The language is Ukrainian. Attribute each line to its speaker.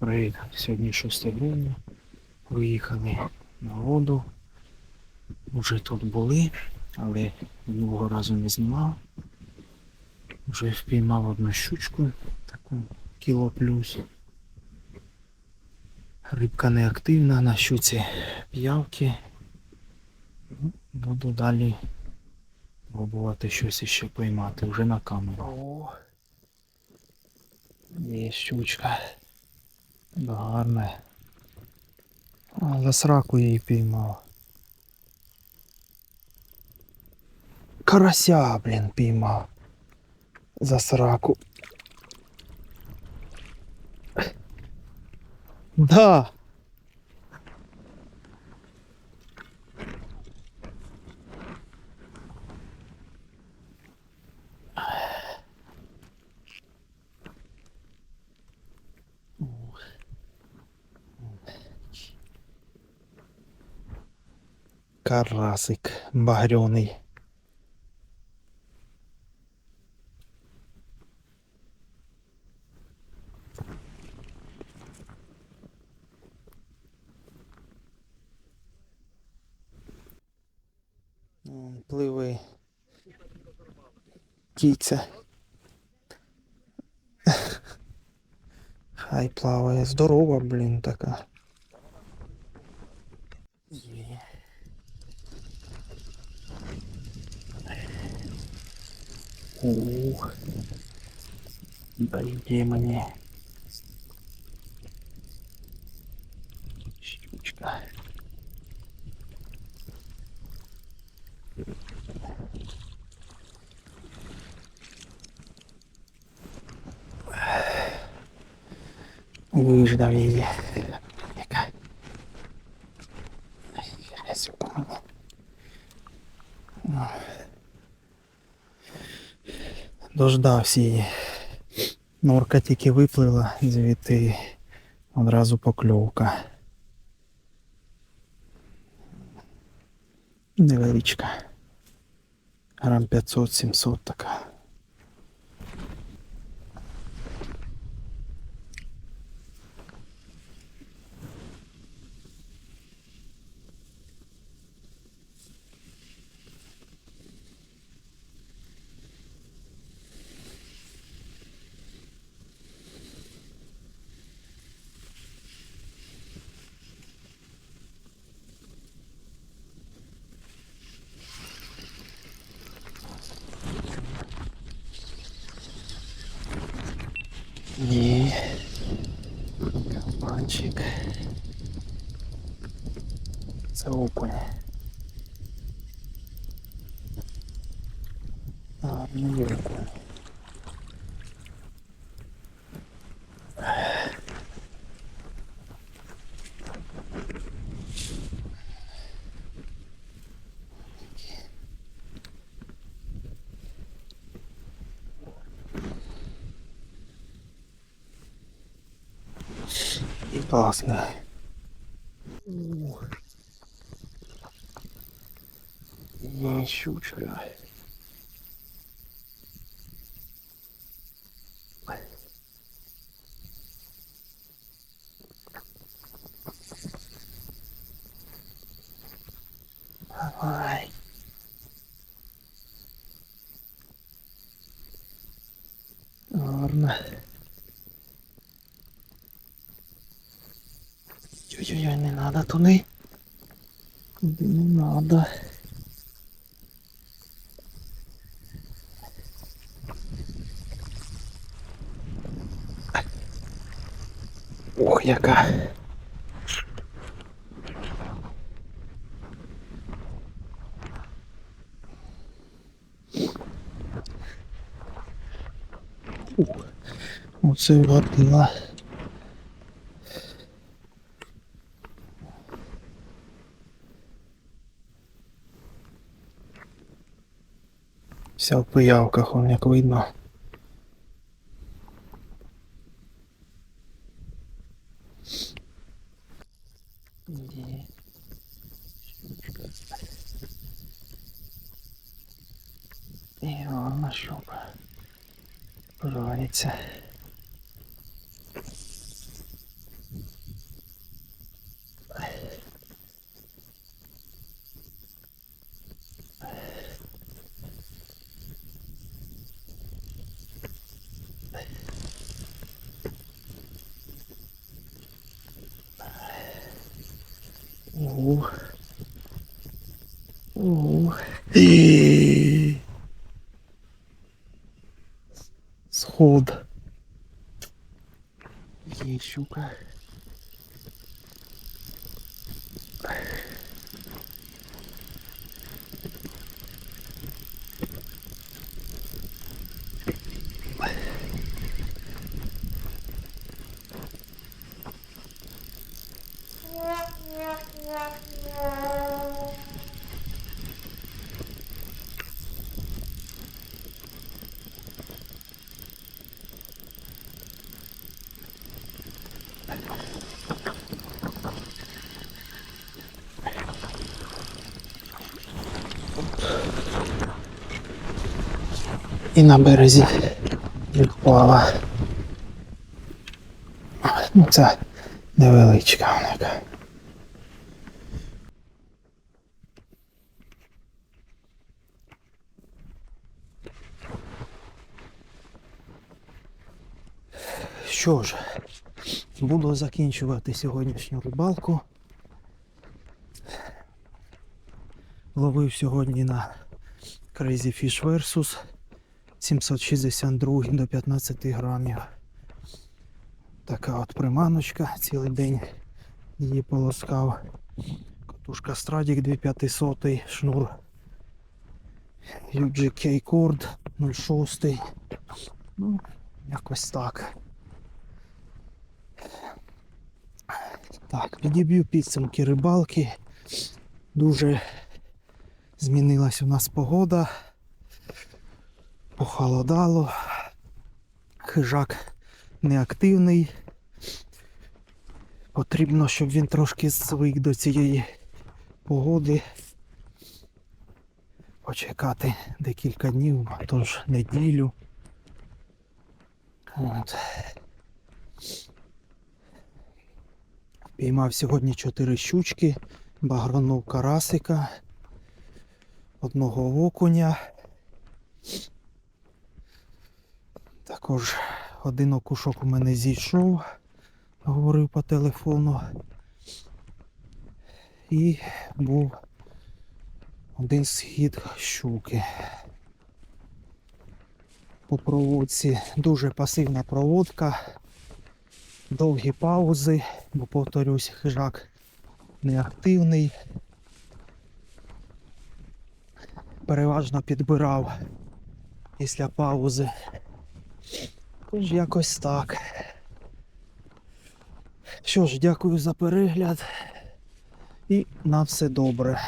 Speaker 1: Привіт, сьогодні 6 грудня. Виїхали на воду. Уже тут були, але другого разу не знімав. Вже впіймав одну щучку, таку кіло плюс. Рибка не активна, на щуці п'явки. Ну, Буду далі пробувати щось іще поймати вже на камеру. О, є щучка. Гарне. А, за сраку я її піймав. Карася, блін, піймав. За сраку. Да. Карасик багряний. Пливи. Кіця. Хай плаває. Здорова, блін, така. Є. Ух. Дайте мені. Щучка. Виждав її. Яка? Грязюка мені. Ну. Дождався її. Норка тільки виплила звідти одразу покльовка. Невеличка. Грам 500-700 така. Ні. Кабанчик. Це. А, не окунь. І класно. Щучка. Давай. Гарно. Ой-ой-ой, не надо туди. Туди не надо. Ох, яка. Оце вода. Вся в пиявках, он як видно. І вона щука. Поживається. Ого. Ого. Сход. Є щука. І на березі відпала. Ну, це невеличка Що ж, буду закінчувати сьогоднішню рибалку. Ловив сьогодні на Crazy Fish Versus 762 до 15 грамів. Така от приманочка, цілий день її полоскав. Катушка Stradик 2500, шнур UGK Cord 06. Ну, якось так. Так, підіб'ю підсумки рибалки. Дуже змінилась у нас погода. Похолодало. Хижак неактивний. Потрібно, щоб він трошки звик до цієї погоди. Почекати декілька днів, а то ж неділю. От. Піймав сьогодні чотири щучки, багранув карасика, одного окуня. Також один окушок у мене зійшов, говорив по телефону. І був один схід щуки. По проводці дуже пасивна проводка, довгі паузи, бо повторюсь, хижак неактивний. Переважно підбирав після паузи. Тож якось так. Що ж, дякую за перегляд і на все добре.